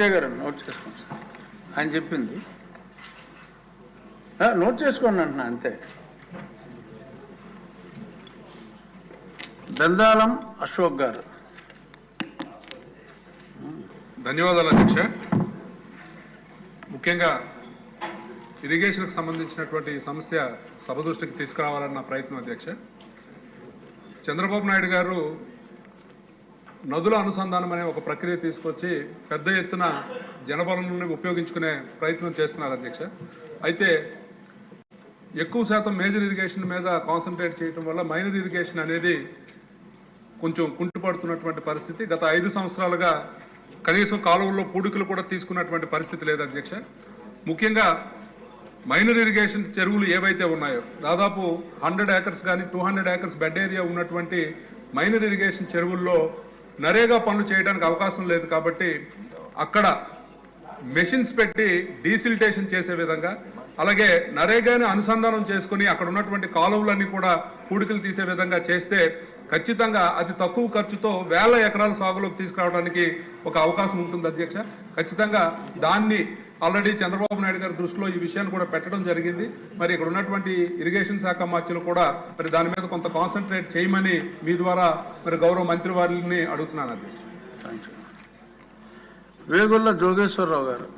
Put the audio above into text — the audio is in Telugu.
పిచ్చయ్య గారు నోట్ చేసుకోండి సార్. ఆయన చెప్పింది. ఆ, నోట్ చేసుకోండి అంటున్నా అంతే. దందాలం అశోక్ గారు. ధన్యవాదాలు అధ్యక్ష. ముఖ్యంగా ఇరిగేషన్కు సంబంధించినటువంటి సమస్య సభ దృష్టికి తీసుకురావాలన్న ప్రయత్నం అధ్యక్ష. చంద్రబాబు నాయుడు గారు నదుల అనుసంధానం అనే ఒక ప్రక్రియ తీసుకొచ్చి పెద్ద ఎత్తున జనబలను ఉపయోగించుకునే ప్రయత్నం చేస్తున్నారు అధ్యక్ష. అయితే ఎక్కువ శాతం మేజర్ ఇరిగేషన్ మీద కాన్సన్ట్రేట్ చేయడం వల్ల మైనర్ ఇరిగేషన్ అనేది కొంచెం కుంటుపడుతున్నటువంటి పరిస్థితి. గత ఐదు సంవత్సరాలుగా కనీసం కాలువల్లో పూడికలు కూడా తీసుకున్నటువంటి పరిస్థితి లేదు అధ్యక్ష. ముఖ్యంగా మైనర్ ఇరిగేషన్ చెరువులు ఏవైతే ఉన్నాయో దాదాపు హండ్రెడ్ ఏకర్స్ కానీ two hundred acres bed area ఉన్నటువంటి మైనర్ ఇరిగేషన్ చెరువుల్లో నరేగా పనులు చేయడానికి అవకాశం లేదు కాబట్టి అక్కడ మెషిన్స్ పెట్టి డీసిల్టేషన్ చేసే విధంగా అలాగే నరేగాని అనుసంధానం చేసుకుని అక్కడ ఉన్నటువంటి కాలువలన్నీ కూడా పూడికలు తీసే విధంగా చేస్తే ఖచ్చితంగా అతి తక్కువ ఖర్చుతో వేల ఎకరాల సాగులోకి తీసుకురావడానికి ఒక అవకాశం ఉంటుంది అధ్యక్ష. ఖచ్చితంగా దాన్ని ఆల్రెడీ చంద్రబాబు నాయుడు గారి దృష్టిలో ఈ విషయాన్ని కూడా పెట్టడం జరిగింది. మరి ఇక్కడ ఉన్నటువంటి ఇరిగేషన్ శాఖ మార్చులు కూడా మరి దాని మీద కొంత కాన్సన్ట్రేట్ చేయమని మీ ద్వారా మరి గౌరవ మంత్రి వారిని అడుగుతున్నాను అధ్యక్ష. థ్యాంక్ యూ వేగుళ్ళ జోగేశ్వరరావు గారు.